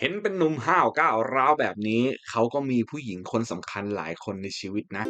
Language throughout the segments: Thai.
เห็นเป็นหนุ่มห้าวก้าวร้าวแบบนี้ เขาก็มีผู้หญิงคนสำคัญหลายคนในชีวิตนะ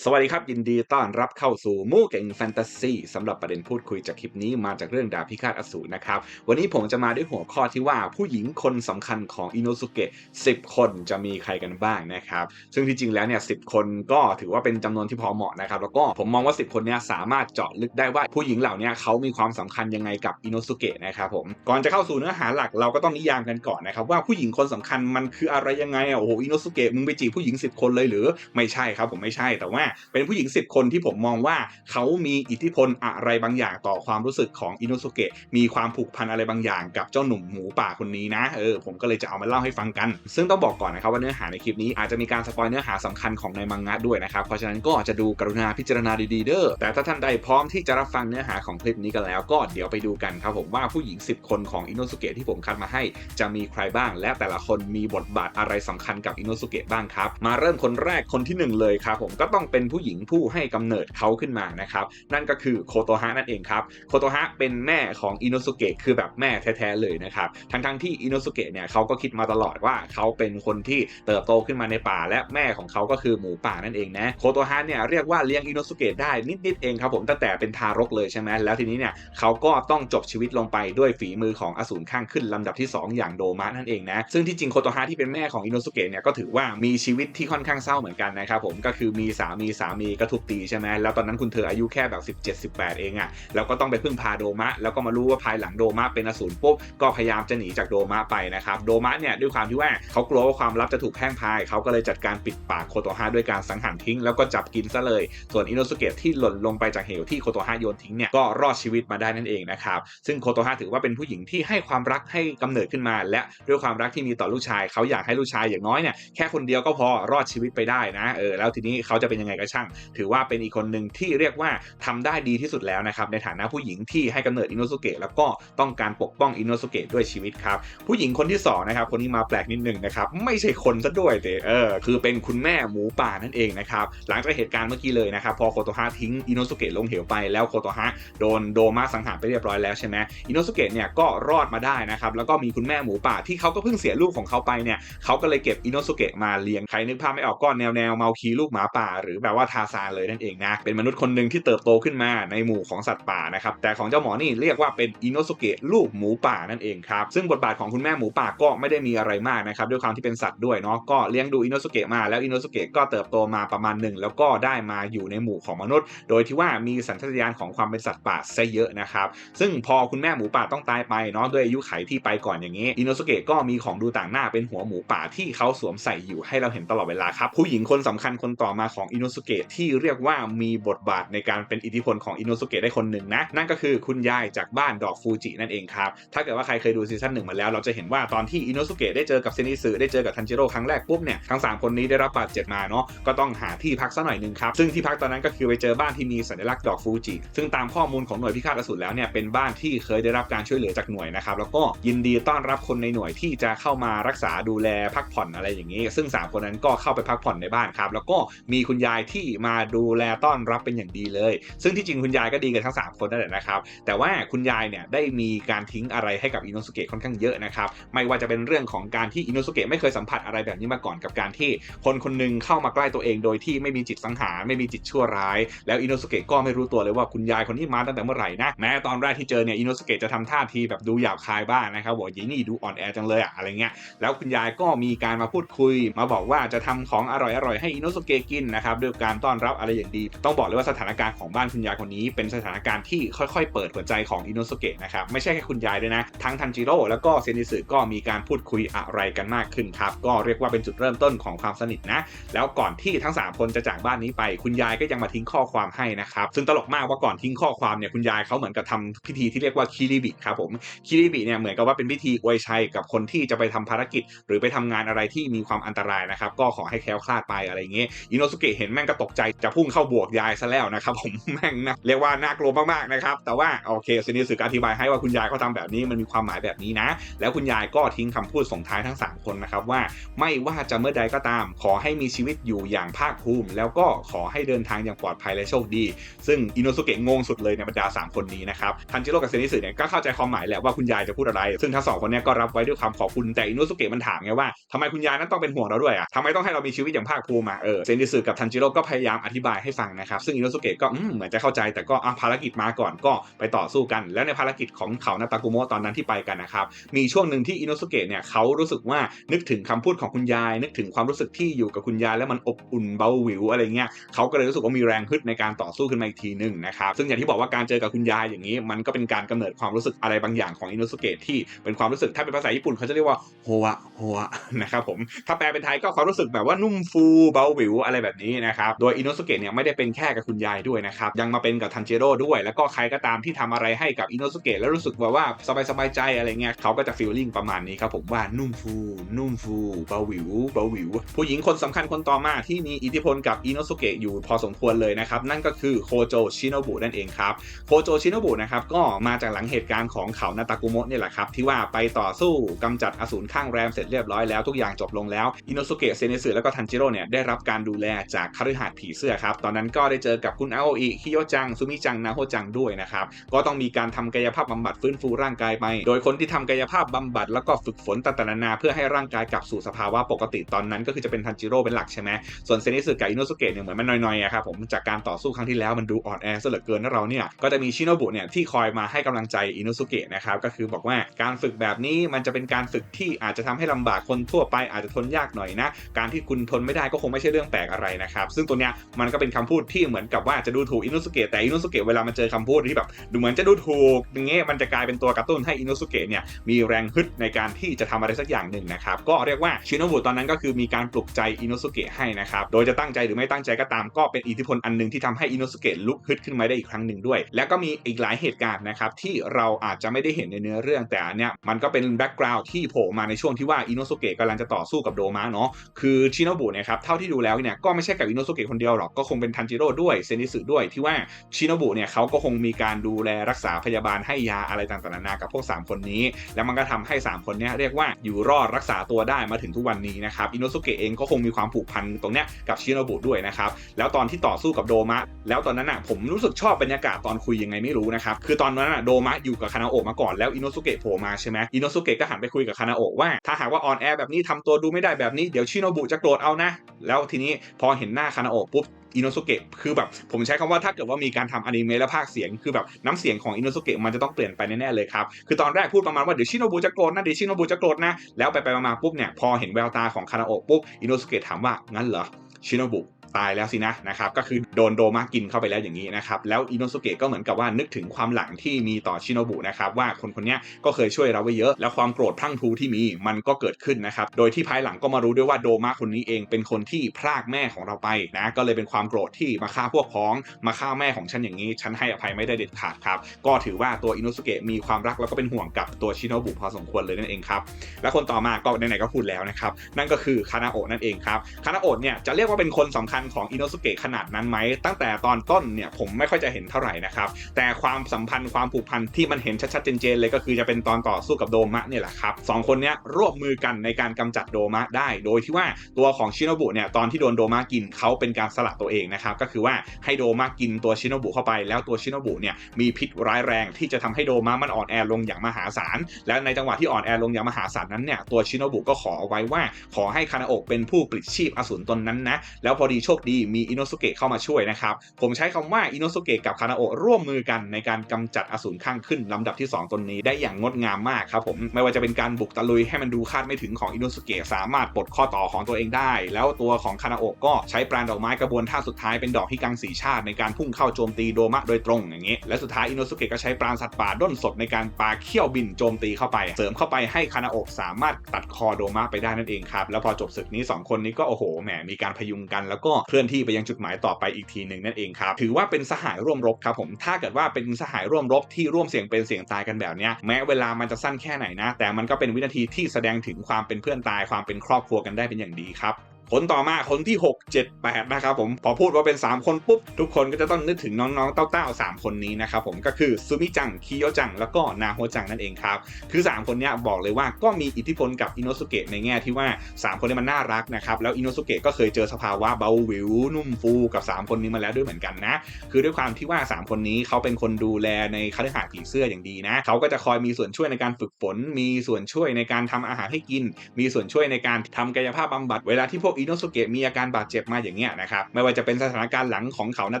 สวัสดีครับ ยินดีต้อนรับเข้าสู่มู่เก่งแฟนตาซีสำหรับประเด็นพูดคุยจากคลิปนี้มาจากเรื่องดาบพิฆาตอสูรนะครับ วันนี้ผมจะมาด้วยหัวข้อที่ว่าผู้หญิงคนสำคัญของอินโนสุเกะ10 คนจะมีใครกันบ้างนะครับ ซึ่งที่จริงแล้วเนี่ยสิคนก็ถือว่าเป็นจำนวนที่พอเหมาะนะครับ แล้วก็ผมมองว่า 10 คนเนี้สามารถเจาะลึกได้ว่าผู้หญิงเหล่านี้เขามีความสำคัญยังไงกับอินโนสุเกะนะครับผมก่อนจะเข้าสู่เนื้อหาหลักเราก็ต้องนิยามกันก่อนนะครับว่าผู้หญิงคนสำคัญมันคืออะไรยังไงอะโอ้โหอินโนสุเกะมึงไปจีบผู้หญิง 10 คนเลยหรือไม่ใช่ครับผมไม่ใช่แต่ว่าเป็นผู้หญิง 10 คนที่ผมมองว่าเขามีอิทธิพลอะไรบางอย่างต่อความรู้สึกของอินโนสุเกะมีความผูกพันอะไรบางอย่างกับเจ้าหนุ่มหมูป่าคนนี้นะเออผมก็เลยจะเอามาเล่าให้ฟังกัน ซึ่งต้องบอกก่อนนะครับว่าเนื้อหาในคลิปนี้อาจจะมีการสปอยเนื้อหาสำคัญของในมังงะด้วยนะครับเพราะฉะนั้นก็จะดูกรุณาพิจารณาดีๆเด้อแต่ถ้าท่านใดพร้อมที่จะรับฟังเนื้อหาของคลิปนี้กันแล้ว ก็เดี๋ยวไปดูกันครับผมว่าผู้หญิง 10 คนของอินโนสุเกะที่ผมคัดมาให้ จะมีใครบ้าง และแต่ละคนมีบทบาทอะไรสำคัญกับอินโนสุเกะบ้างครับมาเริ่มคนแรกคนที่หนึ่งเลยครับผมก็ต้องเป็น็นผู้หญิงผู้ให้กำเนิดเขาขึ้นมานะครับ นั่นก็คือโคโตฮะนั่นเองครับ โคโตฮะเป็นแม่ของอินโนสุเกะคือแบบแม่แท้ๆเลยนะครับ ทั้งๆที่อินโนสุเกะเนี่ยเขาก็คิดมาตลอดว่าเขาเป็นคนที่เติบโตขึ้นมาในป่า และแม่ของเขาก็คือหมูป่านั่นเองนะ โคโตฮะเนี่ยเรียกว่าเลี้ยงอินโนสุเกะได้นิดๆเองครับผมตั้งแต่เป็นทารกเลยใช่ไหมแล้วทีนี้เนี่ยเขาก็ต้องจบชีวิตลงไปด้วยฝีมือของอสูรข้างขึ้นลำดับที่ 2 อย่างโดมะนั่นเองนะ ซึ่งที่จริงโคโตฮะที่เป็นแม่ของอินโนสุเกะเนี่ยก็ถือว่ามีชีวิตที่ค่อนข้างเศร้าเหมือนกันนะครับผมก็คือมีสามีสามีก็ทุบตีใช่ไหมแล้วตอนนั้นคุณเธออายุแค่แบบ 17 18 เองอะ่ะแล้วก็ต้องไปพึ่งพาโดมะ แล้วก็มารู้ว่าภายหลังโดมะเป็นอสูรปุ๊บก็พยายามจะหนีจากโดมะไปนะครับโดมะเนี่ยด้วยความที่ว่าเขากลัวว่าความลับจะถูกแพร่งพายเขาก็เลยจัดการปิดปากโคโตฮะด้วยการสังหารทิ้ง แล้วก็จับกินซะเลย ส่วนอินโนสุเกะที่หล่นลงไปจากเหวที่โคโตฮะโยนทิ้งเนี่ยก็รอดชีวิตมาได้นั่นเองนะครับซึ่งโคโตฮะถือว่าเป็นผู้หญิงที่ให้ความรักให้กำเนิดขึ้นมา และด้วยความรักที่มีต่อลูกชายเขาอยากให้ลูกชายอย่างน้อยเนี่ยแค่คนเดียวก็พอรอดชีวิตไปได้นะเออแล้วทีนี้เขาจะเป็นยังไงก็ช่าง ถือว่าเป็นอีกคนหนึ่งที่เรียกว่าทำได้ดีที่สุดแล้วนะครับในฐานะผู้หญิงที่ให้กำเนิดอินโนสุเกะแล้วก็ต้องการปกป้องอินโนสุเกะด้วยชีวิตครับผู้หญิงคนที่2นะครับคนนี้มาแปลกนิดนึงนะครับไม่ใช่คนซะด้วยแต่เออคือเป็นคุณแม่หมูป่านั่นเองนะครับหลังจากเหตุการณ์เมื่อกี้เลยนะครับพอโคโตฮะทิ้งอินโนสุเกะลงเหวไปแล้วโคโตฮะโดนโดมาสังหารไปเรียบร้อยแล้วใช่ไหมอินโนสุเกะเนี่ยก็รอดมาได้นะครับแล้วก็มีคุณแม่หมูป่าที่เขาก็เพิ่งเสียลูกของเขาไปเนี่ยเขาก็เลยเก็บอินโนสุเกะมาเลี้ยงใครนึกภาพไม่ออกก็แนวแนวเมาคีลูกหมาป่าหรือแบบว่าทาซานเลยนั่นเองนะ เป็นมนุษย์คนหนึ่งที่เติบโตขึ้นมาในหมู่ของสัตว์ป่านะครับ แต่ของเจ้าหมอนี่เรียกว่าเป็นอินโนสุเกะลูกหมูป่านั่นเองครับ ซึ่งบทบาทของคุณแม่หมูป่าก็ไม่ได้มีอะไรมากนะครับ ด้วยความที่เป็นสัตว์ด้วยเนาะ ก็เลี้ยงดูอินโนสุเกะมา แล้วอินโนสุเกะก็เติบโตมาประมาณหนึ่งแล้วก็ได้มาอยู่ในหมู่ของมนุษย์ โดยที่ว่ามีสัญชาตญาณของความเป็นสัตว์ป่าซะเยอะนะครับ ซึ่งพอคุณแม่หมูป่าต้องตายไปเนาะด้วยอายุไขที่ไปก่อนอย่างนี้อินโนสุเกะก็มีของดูต่างหน้าเป็นหัวหมูป่าที่เขาสวมใส่อยู่ให้เราเห็นตลอดเวลาครับผู้หญิงคนสำคัญคนต่อมาของอินโนสุเกะที่เรียกว่ามีบทบาทในการเป็นอิทธิพลของอินโนสุเกะได้คนหนึ่งนะ นั่นก็คือคุณยายจากบ้านดอกฟูจินั่นเองครับ ถ้าเกิดว่าใครเคยดูซีซั่นหนึ่งมาแล้ว เราจะเห็นว่าตอนที่อินโนสุเกะได้เจอกับเซนิสึได้เจอกับทันจิโร่ครั้งแรกปุ๊บเนี่ยทั้ง 3 คนนี้ได้รับบาดเจ็บมาเนาะก็ต้องหาที่พักสักหน่อยหนึ่งครับซึ่งที่พักตอนนั้นก็คือไปเจอบ้านที่มีสัญลักษณ์ดอกฟูจิซึ่งตามข้อมูลของหน่วยพิฆาตอสูรแล้วเนี่ยเป็นบ้านที่เคยได้รับการช่วยเหลือจากหน่วยนะครับแล้วก็ยินดีต้อนรับคนในหน่วยที่จะเข้ามารักษาดูแลพักผ่อนอะไรอย่างนี้ ซึ่ง 3 คนนั้นก็เข้าไปพักผ่อนในบ้านครับแล้วก็มีคุณยายที่มาดูแลต้อนรับเป็นอย่างดีเลย ซึ่งที่จริงคุณยายก็ดีกันทั้ง 3 คนนั่นแหละนะครับ แต่ว่าคุณยายเนี่ยได้มีการทิ้งอะไรให้กับอินโนสุเกะค่อนข้างเยอะนะครับ ไม่ว่าจะเป็นเรื่องของการที่อินโนสุเกะไม่เคยสัมผัสอะไรแบบนี้มาก่อนกับการที่คนคนหนึงเข้ามาใกล้ตัวเองโดยที่ไม่มีจิตสังหารไม่มีจิตชั่วร้าย แล้วอินโนสุเกะก็ไม่รู้ตัวเลยว่าคุณยายคนนี้มาตั้งแต่เมื่อไหร่นะแม้ตอนแรกที่เจอเนี่ยอินโนสุเกะจะทำท่าทีแบบดูหยาบคายบ้างนะครับบอกยีนี่ดูอ่อนแอจังเลยอะอะไรเงี้ยแล้วคุณยายก็มีการมาพูดคุย มาบอกว่าจะทำของอร่อยๆให้อินโนสุเกะกินนะครับด้วยการต้อนรับอะไรอย่างดี ต้องบอกเลยว่าสถานการณ์ของบ้านคุณยายคนนี้ เป็นสถานการณ์ที่ค่อยๆ เปิดหัวใจของอินโนสเกะนะครับไม่ใช่แค่คุณยายด้วยนะ ทั้งทันจิโร่แล้วก็เซนิสึก็มีการพูดคุยอะไรกันมากขึ้นครับก็เรียกว่าเป็นจุดเริ่มต้นของความสนิทนะ แล้วก่อนที่ทั้ง 3 คนจะจากบ้านนี้ไป คุณยายก็ยังมาทิ้งข้อความให้นะครับซึ่งตลกมากว่าก่อนทิ้งข้อความเนี่ยคุณยายเขาเหมือนกับทำพิธีที่เรียกว่าคิริบิครับผมคิริบิเนี่ยเหมือนกับว่าเป็นพิธีอวยชัยกับคนที่จะไปทำภารกิจ หรือไปทำงานอะไรที่มีความอันตรายนะครับก็ขอให้แคล้วคลาดไปอะไรเงี้ยอินโนสเกะเห็นแม่ม่งก็ตกใจจะพุ่งเข้าบวกยายซะแล้วนะครับผมแม่งนะเรียกว่าน่ากลัวมากๆนะครับแต่ว่าโอเคซินิสึกอธิบายให้ว่าคุณยายเขาทำแบบนี้มันมีความหมายแบบนี้นะ แล้วคุณยายก็ทิ้งคำพูดส่งท้ายทั้ง 3 คนนะครับว่าไม่ว่าจะเมื่อใดก็ตาม ขอให้มีชีวิตอยู่อย่างภาคภูมิ แล้วก็ขอให้เดินทางอย่างปลอดภัยและโชคดี ซึ่งอินโนสุเกะงงสุดเลยในบรรดา 3 คนนี้นะครับทันจิโร่กับเซนิสึเนี่ยก็เข้าใจความหมายแหละว่าคุณยายจะพูดอะไร ซึ่งทั้งสองคนเนี้ก็รับไว้ด้วยความขอบคุณแต่อินโนสุเกะมันถามไงว่าทำไมคุณยายนั้นต้องเป็นห่วงเราด้วยอะทำไมต้องให้เรามีชีวิตอย่างภาคภูมิอะเออเซนิสึกับทันจิโร่ก็พยายามอธิบายให้ฟังนะครับ ซึ่งอินโนสุเกะก็เหมือนจะเข้าใจแต่ก็อภารกิจมาก่อนก็ไปต่อสู้กัน แล้วในภารกิจของเขานาตากุโมะตอนนั้นที่ไปกันนะครับ มีช่วงหนึ่งที่อินโนสุเกะเนี่ยเขารู้สึกว่านึกถึงคำพูดของคุณยาย นึกถึงความรู้สึกที่อยู่กับคุณยายแล้วมันอบอุ่นเบาหวิวอะไรเงี้ยเขาก็เลยรู้สึกว่ามีแรงฮึดในการต่อสู้ขึ้นมาอีกทีหนึ่งนะครับซึ่งอย่างที่บอกว่าการเจอกับคุณยายอย่างนี้ มันก็เป็นการกำเนิดความรู้สึกอะไรบางอย่างของอินโนสุเกะที่เป็นความรู้สึกถ้าเป็นภาษาญี่ปุ่นเขาจะเรียกว่าโฮะโฮะนะครับผมถ้าแปลเป็นไทยก็ความรู้สึกแบบว่านุ่มฟูเบาหวิวอะไรแบบนี้นะครับโดยอินโนสุเกะเนี่ยไม่ได้เป็นแค่กับคุณยายด้วยนะครับยังมาเป็นกับทันเจโร่ด้วย แล้วก็ใครก็ตามที่ทำอะไรให้กับอินโนสุเกะแล้วรู้สึกว่าว่าสบายสบายใจอะไรเงี้ยเขาก็จะฟีลลิ่งประมาณนี้ครับผมว่านุ่มฟู นุ่มฟูเบาหวิวเบาหวิว ผู้หญิงคนสำคัญคนต่อมาที่มีอิทธิพลกับอินโนสุเกะอยู่พอสมควรเลยนะครับนั่นก็คือโคโจชิโนบุนั่นเองครับโคโจชิโนบุนะครับก็มาจากหลังเหตุการณ์ของเขานาตากุโมะเนี่ยแหละครับที่ว่าไปต่อสู้กำจัดอสูรข้างแรมเสร็จเรียบร้อยแล้วทุกอย่างจบลงแล้วอินโนสุเกะเซเนสึแล้วก็ทันจิโร่เนี่ยได้รับการดูแลจากคฤหาสผีเสื้อครับ ตอนนั้นก็ได้เจอกับคุณอาโออิคิโยจัง ซูมิจัง นาโฮจังด้วยนะครับ ก็ต้องมีการทำกายภาพบำบัดฟื้นฟูร่างกายไป โดยคนที่ทำกายภาพบำบัดแล้วก็ฝึกฝนต่างๆนานาเพื่อให้ร่างกายกลับสู่สภาวะปกติตอนนั้นก็คือจะเป็นทันจิโร่เป็นหลักใช่ไหมส่วนเซนิสึกับอินโนสุเกะเนี่ยเหมือนมันน้อยๆอะครับผมจากการต่อสู้ครั้งที่แล้วมันดูอ่อนแอซะเหลือเกินนะเราเนี่ยก็จะมีชิโนบุเนี่ยที่คอยมาให้กำลังใจอินโนสุเกะนะครับก็คือบอกว่าการฝึกแบบนี้มันจะเป็นการฝึกที่อาจจะทำให้ลำบากคนทั่วไปอาจจะทนยากหน่อยนะการที่คุณทนไม่ได้ก็คงไม่ใช่เรื่องแปลกอะไรนะครับซึ่งตัวเนี้ยมันก็เป็นคำพูดที่เหมือนกับว่าจะดูถูกอินโนสุเกะแต่อินโนสุเกะเวลามันเจอคำพูดที่แบบดูเหมือนจะดูถูกอย่างเงี้ยมันจะกลายเป็นตัวกระตุ้นให้อินโนสุเกะเนี่ยมีแรงฮึดในการที่จะทำอะไรสักอย่างหนึ่งนะครับก็เรียกว่าชินโนบุตอนนั้นก็คือมีการปลุกใจอินโนสุเกะให้นะครับโดยจะตั้งใจหรือไม่ตั้งใจก็ตามก็เป็นอิทธิพลอันหนึ่งที่ทำให้อินโนสุเกะลุกฮึดขึ้นมาได้อีกครั้งหนึ่งด้วย แล้วก็มีอีกหลายเหตุการณ์นะครับที่เราอาจจะไม่ได้เห็นในเนื้อเรื่องแต่เนี้ยมันก็เป็นแบ็กกราวด์ที่โผล่มาในช่วงที่ว่าอินโนสุเกะกำลังจะต่อสู้กับโดมาเนาะคือชิโนบุเนี่ยครับเท่าที่ดูแล้วเนี่ยก็ไม่ใช่กับอินโนสุเกะคนเดียวหรอกก็คงเป็นทันจิโร่ด้วยเซนิสึด้วยที่ว่าชินบุเนี่ยเขาก็คงมีการดูแลรักษาพยาบาลให้ยาอะไรต่างๆนานากับพวก 3 คนนี้ แล้วมันก็ทำให้ 3 คนนี้เรียกว่าอยู่รอดรักษาตัวได้มาถึงทุกวันนี้นะครับอินโนสุเกะเองก็คงมีความผูกพันตรงเนี้ยกับชินบุด้วยนะครับแล้วตอนที่ต่อสู้กับโดมะ แล้วตอนนั้นอะผมรู้สึกชอบบรรยากาศตอนคุยยังไงไม่รู้นะครับคือตอนนั้นอะโดมะอยู่กับคานาโอะมาก่อนแล้วอินโนสุเกะโผล่มาใช่ไหมอินโนสุเกะก็หันไปคุยกับคานาโอะว่าถ้าหากว่าออนแอร์แบบนี้ทำตัวดูไม่ได้แบบนี้เดี๋ยวชินบุจะโกรธเอานะแล้วทีนี้พอเห็นหน้าคานาโอะปุ๊บอินโนสุเกะคือแบบผมใช้คำว่าถ้าเกิดว่ามีการทำอนิเมะและภาคเสียงคือแบบน้ำเสียงของอินโนสุเกะมันจะต้องเปลี่ยนไปแน่ๆเลยครับ คือตอนแรกพูดประมาณว่าเดี๋ยวชิโนบุจะโกรธนะเดี๋ยวชิโนบุจะโกรธนะ แล้วไปไปมาๆปุ๊บเนี่ยพอเห็นแววตาของคานาโอะปุ๊บอินโนสุเกะถามว่างั้นเหรอชิโนบุ ตายแล้วสินะนะครับก็คือโดนโดมากินเข้าไปแล้วอย่างนี้นะครับแล้วอินโนสุเกะก็เหมือนกับว่านึกถึงความหลังที่มีต่อชิโนบุนะครับว่าคนคนนี้ก็เคยช่วยเราไว้เยอะ แล้วความโกรธพรั่งพรูที่มีมันก็เกิดขึ้นนะครับโดยที่ภายหลังก็มารู้ด้วยว่าโดมาคนนี้เองเป็นคนที่พรากแม่ของเราไปนะก็เลยเป็นความโกรธที่มาฆ่าพวกพ้องมาฆ่าแม่ของฉันอย่างนี้ ฉันให้อภัยไม่ได้เด็ดขาดครับก็ถือว่าตัวอินโนสุเกะมีความรักแล้วก็เป็นห่วงกับตัวชิโนบุพอสมควรเลยนั่นเองครับและคนต่อมาก็ไหนๆก็พูดแล้วนะครับนั่นก็คือคานาโอะนั่นเองครับคานาโอะเนี่ยจะเรียกว่าเป็นคนสำคัญของอินโนสุเกะขนาดนั้นไหม ตั้งแต่ตอนต้นเนี่ยผมไม่ค่อยจะเห็นเท่าไหร่นะครับ แต่ความสัมพันธ์ความผูกพันที่มันเห็นชัดๆเจนๆเลยก็คือจะเป็นตอนต่อสู้กับโดมะเนี่ยแหละครับสองคนเนี้ยร่วมมือกันในการกำจัดโดมะได้ โดยที่ว่าตัวของชิโนบุเนี่ยตอนที่โดนโดมะกินเขาเป็นการสละตัวเองนะครับก็คือว่าให้โดมะกินตัวชิโนบุเข้าไป แล้วตัวชิโนบุเนี่ยมีพิษร้ายแรงที่จะทำให้โดมะมันอ่อนแอลงอย่างมหาศาลและในจังหวะที่อ่อนแอลงอย่างมหาศาลนั้นเนี่ยตัวชิโนบุก็ขอไว้ว่าขอให้คานาโอะเป็นผู้ปลิดชีพอสูรตนนั้นนะแล้วพอดีโชคดีมีอินโนสุเกะเข้ามาช่วยนะครับ ผมใช้คำว่าอินโนสุเกะกับคานาโอร่วมมือกันในการกำจัดอสูรข้างขึ้นลำดับที่ 2ตนนี้ได้อย่างงดงามมากครับผมไม่ว่าจะเป็นการบุกตะลุยให้มันดูคาดไม่ถึงของอินโนสุเกะสามารถปลดข้อต่อของตัวเองได้ แล้วตัวของคานาโอก็ใช้ปราณดอกไม้กระบวนท่าสุดท้ายเป็นดอกฮิกังสีชาติในการพุ่งเข้าโจมตีโดมะโดยตรงอย่างนี้และสุดท้ายอินโนสุเกะก็ใช้ปราณสัตว์ป่าด้นสดในการปาเขี้ยวบินโจมตีเข้าไป เสริมเข้าไปให้คานาโอสามารถตัดคอโดมะไปได้นั่นเองครับแล้วพอจบศึกนี้สองคนนี้ก็โอ้โหแหมมีการพยุงกันแล้วก็เคลื่อนที่ไปยังจุดหมายต่อไปอีกทีหนึ่งนั่นเองครับถือว่าเป็นสหายร่วมรบครับผมถ้าเกิดว่าเป็นสหายร่วมรบที่ร่วมเสี่ยงเป็นเสี่ยงตายกันแบบนี้แม้เวลามันจะสั้นแค่ไหนนะ แต่มันก็เป็นวินาทีที่แสดงถึงความเป็นเพื่อนตายความเป็นครอบครัวกันได้เป็นอย่างดีครับ คนต่อมาคนที่ 6 7 8 นะครับผม พอพูดว่าเป็น 3 คนปุ๊บ ทุกคนก็จะต้องนึกถึงน้องๆ เต้าๆ 3 คนนี้นะครับผมก็คือซูมิจัง คิโยจัง แล้วก็นาโฮจังนั่นเองครับ คือ 3 คนนี้บอกเลยว่าก็มีอิทธิพลกับอินโนสุเกะในแง่ที่ว่า 3 คนนี้มันน่ารักนะครับ แล้วอินโนสุเกะก็เคยเจอสภาวะเบาหวิว นุ่มฟูกับ 3 คนนี้มาแล้วด้วยเหมือนกันนะ คือด้วยความที่ว่า 3 คนนี้เขาเป็นคนดูแลในคฤหาสน์ผีเสื้ออย่างดีนะเขาก็จะคอยมีส่วนช่วยในการฝึกฝน มีส่วนช่วยในการทำอาหารให้กิน มีส่วนช่วยในการทำกายภาพบำบัดเวลาที่พวกอินโนสุเกะมีอาการบาดเจ็บมาอย่างเงี้ยนะครับไม่ว่าจะเป็นสถานการณ์หลังของเขานา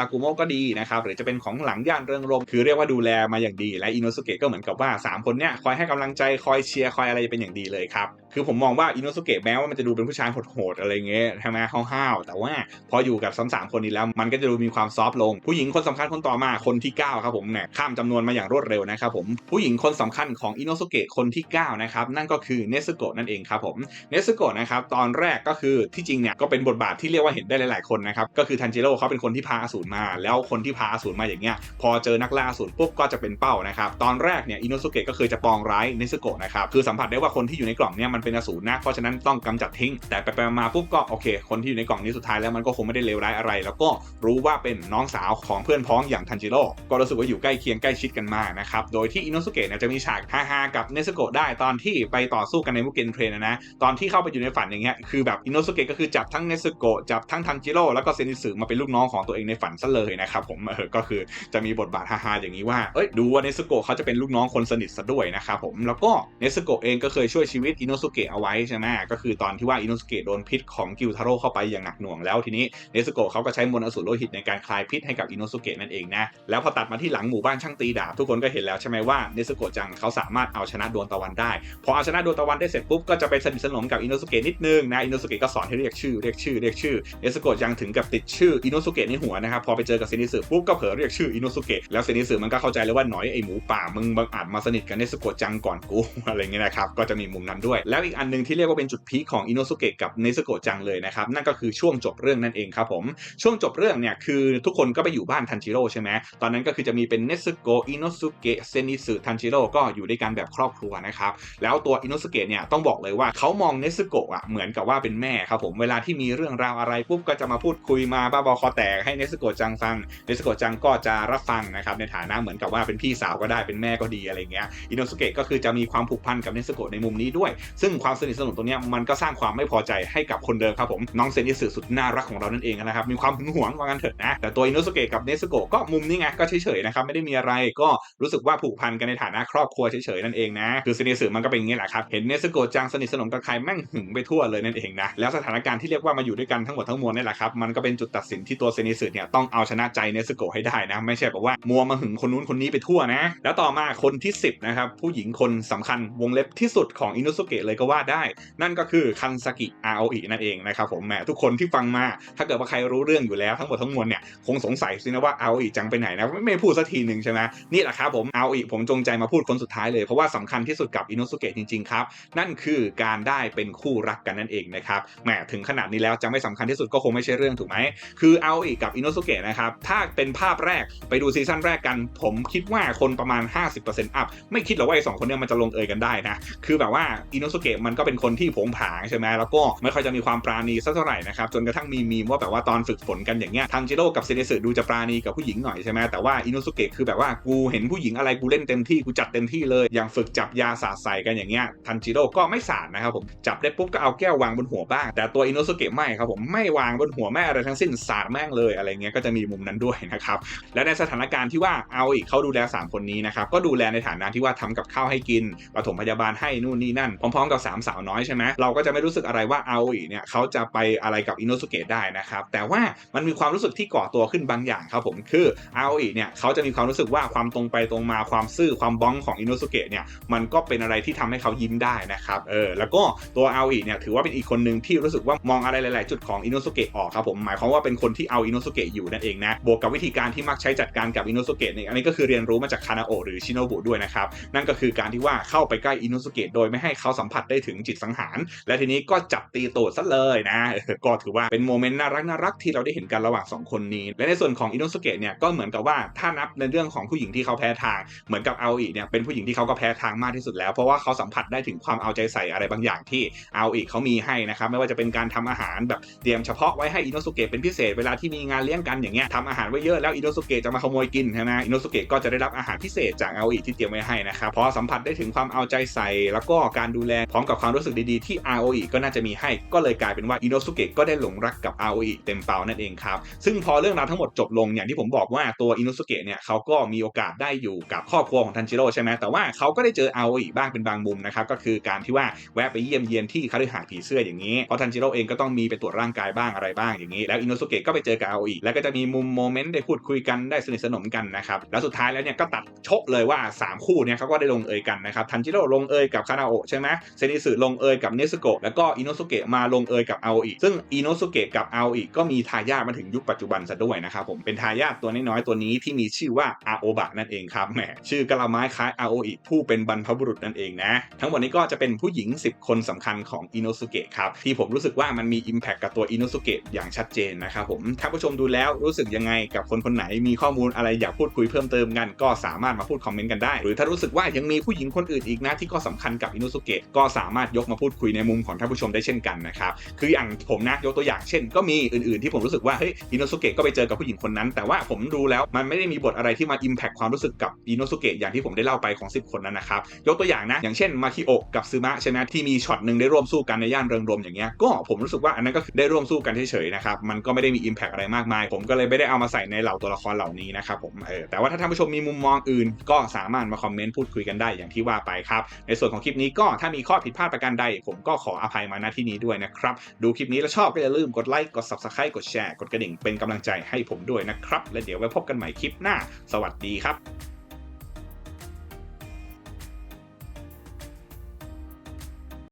ตากุโมก็ดีนะครับหรือจะเป็นของหลังย่านเริงรมคือเรียกว่าดูแลมาอย่างดีและอินโนสุเกะก็เหมือนกับว่า 3 คนเนี้ยคอยให้กำลังใจคอยเชียร์คอยอะไรเป็นอย่างดีเลยครับ คือผมมองว่าอินโนสุเกะแม้ว่ามันจะดูเป็นผู้ชายโหดๆอะไรเงี้ยใช่ไหมห้าวๆแต่ว่าพออยู่กับสามสามคนนี้แล้ว มันก็จะดูมีความซอฟต์ลง ผู้หญิงคนสำคัญคนต่อมาคนที่ 9 ครับผมเนี่ยข้ามจำนวนมาอย่างรวดเร็วนะครับผมผู้หญิงคนสำคัญของอินโนสุเกะคนที่ 9 นะครับ นั่นก็คือเนสโกะนั่นเองครับผมเนสโกะนะครับตอนแรกก็คือที่จริงเนี่ยก็เป็นบทบาทที่เรียกว่าเห็นได้หลาย ๆคนนะครับก็คือทันจิโร่เขาเป็นคนที่พาอสูรมา แล้วคนที่พาอสูรมาอย่างเงี้ยพอเจอนักล่าอสูรปุ๊บก็จะเป็นเป้านะครับตอนแรกเนี่ยอินโนสุเกะก็เคยจะปองร้ายเนสโกะนะครับคือสัมผัสได้ว่าคนที่อยู่ในกล่องเนี่ยมันเป็นอสูรนะ เพราะฉะนั้นต้องกำจัดทิ้ง แต่ไปๆมาปุ๊บก็โอเค คนที่อยู่ในกล่องนี้สุดท้ายแล้วมันก็คงไม่ได้เลวร้ายอะไร แล้วก็รู้ว่าเป็นน้องสาวของเพื่อนพ้องอย่างทันจิโร่ก็รู้สึกว่าอยู่ใกล้เคียงใกล้ชิดกันมากนะครับโดยที่อินโนสุเกะเนี่ยจะมีฉากฮาๆกับเนสโกะได้ตอนที่ไปต่อสู้กันในมุกเกนเทรนนะตอนที่เข้าไปอยู่ในฝันอย่างเงี้ยคือแบบอินโนสุเกะก็คือจับทั้งเนสโกะจับทั้งทันจิโร่แล้วก็เซนิสึมาเป็นลูกน้องของตัวเองในฝันซะเลยนะครับผมเออก็คือจะมีบทบาทฮาๆอย่างนี้ว่าเอ้ยดูว่าเนสโกะเขาจะเป็นลูกน้องคนสนิทซะด้วยนะครับผมแล้วก็เนสโกะเองก็เคยช่วยชีวิตอินโนสุเกะเอาไว้ใช่ไหมก็คือตอนที่ว่าอินโนสุเกะโดนพิษของกิวทาโร่เข้าไปอย่างหนักหน่วงแล้วทีนี้เนสโกะเขาก็ใช้มนต์อสูรโลหิตในการคลายพิษให้กับอินโนสุเกะนั่นเองนะแล้วพอตัดมาที่หลังหมู่บ้านช่างตีดาบทุกคนก็เห็นแล้วใช่ไหมว่าเนสโกะจังเขาสามารถเอาชนะดวงตะวันได้พอเอาชนะดวงตะวันได้เสร็จปุ๊บก็จะไปสนิทสนมกับอินโนสุเกะนิดนึงนะอินโนสุเกะก็สอนให้เรียกชื่อเรียกชื่อเรียกชื่อเนสโกะจังถึงกับติดชื่ออินโนสุเกะในหัวนะครับพอไปเจอกับเซนิสึปุ๊บก็เผลอเรียกชื่ออินโนสุเกะแล้วเซนิสึมันก็เข้าใจเลยว่าหน่อยไอหมูป่ามึงบังอาจมาสนิทกับเนสโกะจังก่อนกูอะไรเงี้ยนะครับก็จะมีมุมนั้นด้วยแล้วอีกอันหนึงที่เรียกว่าเป็นจุดพีคของอินโนสุเกะกับเนสโกะจังเลยนะครับนั่นก็คือช่วงจบเรื่องนั่นเองครับผมช่วงจบเรื่องเนี่ยคือทุกคนก็ไปอยู่บ้านทันจิโร่ใช่ไหมตอนนั้นก็คือจะมีเป็นเนสโกะอินโนสุเกะเซนิสึทันจิโร่ก็อยู่ด้วยกันแบบครอบครัวนะครับแล้วตัวอินโนสุเกะเนี่ยต้องบอกเลยว่าเขามองเนสโกะอะเหมือนกับว่าเป็นแม่ครับผมเวลาที่มีเรื่องราวอะไรปุ๊บก็จะมาพูดคุยมาบ้าบอคอแตกให้เนสโกะจังฟังเนสโกะจังก็จะรับฟังนะครับในฐานะเหมือนกับว่าเป็นพี่สาวก็ได้เป็นแม่ก็ดีอะไรเงี้ยอินโนสุเกะก็คือจะมีความผูกพันกับเนสโกะในมุมนี้ด้วยซึ่งความสนิทสนมตรงนี้มันก็สร้างความไม่พอใจให้กับคนเดิมครับผมน้องเซนิสึสุดน่ารักของเรานั่นเองนะครับมีความหึงหวงว่างันเถอะนะแต่ตัวอินโนสุเกะกับเนสโกะก็มุมนี้ไงก็เฉยๆนะครับไม่ได้มีอะไรก็รู้สึกว่าผูกพันกันในฐานะครอบครัวเฉยๆนั่นเองนะคือเซนิสึมันก็เป็นอย่างนี้แหละครับเห็นเนสโกะจังสนิทสนมกับใครแม่งหึงไปทั่วเลยนั่นเองนะแล้วสถานการณ์ที่เรียกว่ามาอยู่ด้วยกันทั้งหมดทั้งมวลนี่แหละครับมันก็เป็นจุดตัดสินที่ตัวเซนิสึเนี่ยต้องเอาชนะใจเนสโกะให้ได้นะไม่ใช่แบบว่ามัวมาหึงคนนู้นคนนี้ไปทั่วนะ แล้วต่อมาคนที่ 10นะครับผู้หญิงคนสำคัญวงเล็บที่สุดของอินโนสุเกะเลยก็ว่าได้ นั่นก็คือคันซากิอาโออินั่นเองนะครับผมแหมทุกคนที่ฟังมา ถ้าเกิดว่าใครรู้เรื่องอยู่แล้วทั้งหมดทั้งมวลเนี่ยคงสงสัยสินะว่าอาโออิจังไปไหนนะไม่ไม่พูดสักทีหนึ่งใช่ไหมนี่แหละครับผมอาโออิผมจงใจมาพูดคนสุดท้ายเลย เพราะว่าสำคัญที่สุดกับอินโนสุเกะจริงๆครับ นั่นคือการได้เป็นคู่รักกันนั่นเองนะครับแหมถึงขนาดนี้แล้วจะไม่สำคัญที่สุดก็คงไม่ใช่เรื่องถูกไหมคืออาโออิกับอินโนสุเกะนะครับถ้าเป็นภาพแรกไปดูซีซั่นแรกกัน ผมคิดว่าคนประมาณ 50%อัพไม่คิดหรอกว่าไอ้สองคนเนี้มันจะลงเอยกันได้นะคือแบบว่าอินโนสุเกะมันก็เป็นคนที่ผงผางใช่ไหมแล้วก็ไม่ค่อยจะมีความปราณีสักเท่าไหร่นะครับจนกระทั่งมีมีมว่าแบบว่าตอนฝึกฝนกันอย่างเงี้ยทันจิโร่กับเซเนสึดูจะปราณีกับผู้หญิงหน่อยใช่ไหมแต่ว่าอินโนสุเกะคือแบบว่ากูเห็นผู้หญิงอะไรกูเล่นเต็มที่กูจัดเต็มที่เลยอย่างฝึกจับยาสาดใส่กันอย่างเงี้ยทันจิโร่ก็ไม่สาดนะครับผมจับได้ปุ๊บก็เอาแก้ววางบนหัวบ้าง แต่ตัวอินโนสุเกะไม่ครับผมไม่วางบนหัวแม่อะไรทั้งสิ้นสาดแม่งเลยอะไรเงี้ยก็จะมีมุมนั้นด้วยนะครับและในสถานการณ์ที่ว่าเอาอีกเขาดูแลสามคนนี้นะครับก็ดูแลในฐานะที่ว่าทำกับข้าวให้กินปฐมพยาบาลให้นู่นนี่นั่นพร้อมๆกับสามสาวน้อยใช่ไหมเราก็จะไม่รู้สึกอะไรว่าเอาอีเนี่ยเขาจะไปอะไรกับอินโนสุเกะได้นะครับแต่ว่ามันมีความรู้สึกที่ก่อตัวขึ้นบางอย่างครับผมคือเอาอีเนี่ยเขาจะมีความรู้สึกว่าความตรงไปตรงมาความซื่อความบ้องของอินโนสุเกะเนี่ยมันก็เป็นอะไรที่ทำให้เขายิ้มได้นะครับเออแล้วก็ตัวเอาอีเนี่ยถือว่าเป็นอีกคนหนึ่งที่รู้สึกว่ามองอะไรหลาย ๆ จุดของอินโนสุเกะออกครับผมหมายความว่าเป็นคนที่เอาอินโนสุเกะอยู่นั่นเองนะบวกกับวิธีการที่มักใช้จัดการกับอินโนสุเกะเนี่ยอันนี้ก็คือเรียนรู้มาจากคานาโอหรือชิโนบุด้วยนะครับนั่นก็คือการที่ว่าเข้าไปใกล้อินโนสุเกะโดยไม่ให้เขาสัมผัสได้ถึงจิตสังหาร และทีนี้ก็จับตีตูดซะเลยนะ ก็ถือว่าเป็นโมเมนต์น่ารักน่ารักที่เราได้เห็นกันระหว่าง 2 คนนี้ และในส่วนของอินโนสุเกะเนี่ยก็เหมือนกับว่าถ้านับในเรื่องของผู้หญิงที่เขาแพ้ทาง เหมือนกับเอาอีเนี่ยเป็นผู้หญิงที่เขาก็แพ้ทางมากที่สุดแล้ว เพราะว่าเขาสัมผัสได้ถึงความเอาใจใส่อะไรบางอย่างที่เอาอีเขามีให้นะครับไม่ว่าจะเป็นการทำอาหารแบบเตรียมเฉพาะไว้ให้อินโนสุเกะเป็นพิเศษเวลาที่มีงานเลี้ยงกันอย่างเงี้ยทำอาหารไว้เยอะแล้วอินโนสุเกะจะมาขโมยกินใช่ไหมอินโนสุเกะก็จะได้รับอาหารพิเศษจากอาออิที่เตรียมไว้ให้นะครับพอสัมผัสได้ถึงความเอาใจใส่แล้วก็การดูแลพร้อมกับความรู้สึกดีๆที่อาโออิก็น่าจะมีให้ ก็เลยกลายเป็นว่าอินโนสุเกะก็ได้หลงรักกับอาโออิเต็มเป่านั่นเองครับซึ่งพอเรื่องราวทั้งหมดจบลงอย่างที่ผมบอกว่าตัวอินโนสุเกะเนี่ยเขาก็มีโอกาสได้อยู่กับครอบครัวของทันจิโร่ใช่ไหมแต่ว่าเขาก็ได้เจออาโออิบ้างเป็นบางมุมนะครับก็คือการที่ว่าแวะไปเยี่ยมเยียนที่คฤหาสน์ผีเสื้ออย่างนี้เพราะทันจิโร่เองก็ต้องมีไปตรวจร่างกายบ้างอะไรบ้างอย่างนี้ แล้วอินโนสุเกะก็ไปเจอกับอาโออิแล้วก็จะมีมุมโมเมนต์ได้พูดคุยกันได้สนิทสนมกันนะครับแล้วสุดท้ายแล้วเนี่ยก็ตัดชกเลยว่า 3 คู่เนี่ยเขาก็ได้ลงเอยกันนะครับทันจิโร่ลงเอยกับคานาโอะใช่ไหมเซนิสึลงเอยกับเนซึโกะแล้วก็อินโนสุเกะมาลงเอยกับอาโออิซึ่งอินโนสุเกะกับอาโออิก็มีทายาทมาถึงยุคปัจจุบันซะด้วยนะครับผมเป็นทายาทตัวน้อยๆตัวนี้ที่มีชื่อว่าอาโอบะนั่นเองครับแหมชื่อกะละไม้คล้ายอาโออิผู้เป็นบรรพบุรุษนั่นเองนะ ทั้งหมดนี้ก็จะเป็นผู้หญิง 10 คนสำคัญของอินโนสุเกะครับที่ผมรู้สึกว่ามันมี Impact กับตัวอินโนสุเกะอย่างชัดเจนนะครับผมถ้าผู้ชมดูแล้วรู้สึกยังไงกับคนคนไหนมีข้อมูลอะไรอยากพูดคุยเพิ่มเติมกัน ก็สามารถมาพูดคอมเมนต์กันได้ หรือถ้ารู้สึกว่ายังมีผู้หญิงคนอื่นอีกนะที่ก็สำคัญกับอินโนสุเกะก็สามารถยกมาพูดคุยในมุมของท่านผู้ชมได้เช่นกันนะครับ คืออย่างผมนะยกตัวอย่างเช่น ก็มีอื่นๆที่ผมรู้สึกว่าเฮ้ยอินโนสุเกะก็ไปเจอกับผู้หญิงคนนั้น แต่ว่าผมดูแล้วมันไม่ได้มีบทอะไรที่มา Impact ความรู้สึกกับอินโนสุเกะอย่างที่ผมได้เล่าไปของ 10 คนนั้นนะครับ ยกตัวอย่างนะ อย่างเช่นมาคิโอะกับซึมะใช่ไหมที่มีช็อตหนึ่งได้ร่วมสู้กันในย่านเริงรมอย่างเงี้ยก็ผมรู้สึกว่าอันนั้นก็ได้ร่วมสู้กันเฉยๆนะครับมันก็ไม่ได้มี Impact อะไรมากมาย ผมก็เลยไม่ได้เอามาใส่ในเหล่าตัวละครเหล่านี้นะครับผมเออแต่ว่าถ้าท่านผู้ชมมีมุมมองอื่น ก็สามารถมาคอมเมนต์พูดคุยกันได้อย่างที่ว่าไปครับในส่วนของคลิปนี้ก็ถ้ามีข้อผิดพลาดประการใด ผมก็ขออภัยมาณที่นี้ด้วยนะครับ ดูคลิปนี้แล้วชอบก็อย่าลืมกดไลค์กด subscribe กดแชร์กดกระดิ่งเป็นกำลังใจให้ผมด้วยนะครับ และเดี๋ยวไว้พบกันใหม่คลิปหน้า สวัสดีครับ